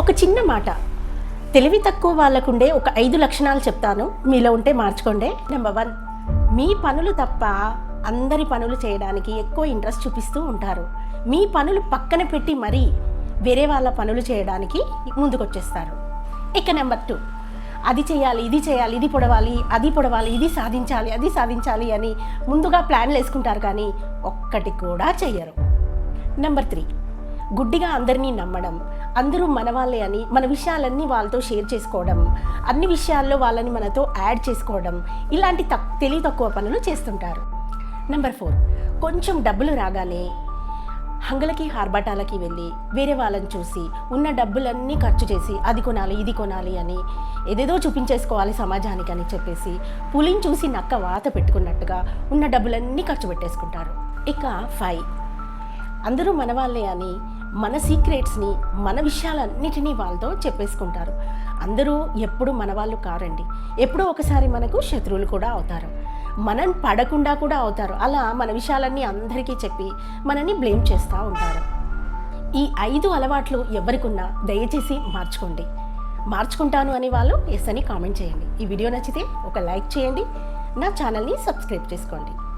ఒక చిన్న మాట. తెలివి తక్కువ వాళ్ళకుండే ఒక ఐదు లక్షణాలు చెప్తాను. మీలో ఉంటే మార్చుకోండి. నెంబర్ వన్ మీ పనులు తప్ప అందరి పనులు చేయడానికి ఎక్కువ ఇంట్రెస్ట్ చూపిస్తూ ఉంటారు. మీ పనులు పక్కన పెట్టి మరీ వేరే వాళ్ళ పనులు చేయడానికి ముందుకొచ్చేస్తారు. ఇక నెంబర్ టూ అది చేయాలి ఇది చేయాలి ఇది పొడవాలి అది పొడవాలి ఇది సాధించాలి అది సాధించాలి అని ముందుగా ప్లాన్లు వేసుకుంటారు కానీ ఒక్కటి కూడా చెయ్యరు. నెంబర్ త్రీ గుడ్డిగా అందరినీ నమ్మడం అందరూ మన వాళ్ళే అని మన విషయాలన్నీ వాళ్ళతో షేర్ చేసుకోవడం అన్ని విషయాల్లో వాళ్ళని మనతో యాడ్ చేసుకోవడం ఇలాంటి తక్ తెలివి తక్కువ పనులు చేస్తుంటారు. నెంబర్ ఫోర్ కొంచెం డబ్బులు రాగానే హంగలకి హార్బాటాలకి వెళ్ళి వేరే వాళ్ళని చూసి ఉన్న డబ్బులన్నీ ఖర్చు చేసి అది కొనాలి ఇది కొనాలి అని ఏదేదో చూపించేసుకోవాలి సమాజానికి అని చెప్పేసి పులిని చూసి నక్క వాత పెట్టుకున్నట్టుగా ఉన్న డబ్బులన్నీ ఖర్చు పెట్టేసుకుంటారు. ఇక ఫైవ్ అందరూ మనవాళ్ళే అని మన సీక్రెట్స్ని మన విషయాలన్నిటినీ వాళ్ళతో చెప్పేసుకుంటారు. అందరూ ఎప్పుడు మన వాళ్ళు కారండి. ఎప్పుడో ఒకసారి మనకు శత్రువులు కూడా అవుతారు. మనం పడకుండా కూడా అవుతారు. అలా మన విషయాలన్నీ అందరికీ చెప్పి మనని బ్లేమ్ చేస్తూ ఉంటారు. ఈ ఐదు అలవాట్లు ఎవరికున్నా దయచేసి మార్చుకోండి. మార్చుకుంటాను అని వాళ్ళు ఎస్ అని కామెంట్ చేయండి. ఈ వీడియో నచ్చితే ఒక లైక్ చేయండి. నా ఛానల్ని సబ్స్క్రైబ్ చేసుకోండి.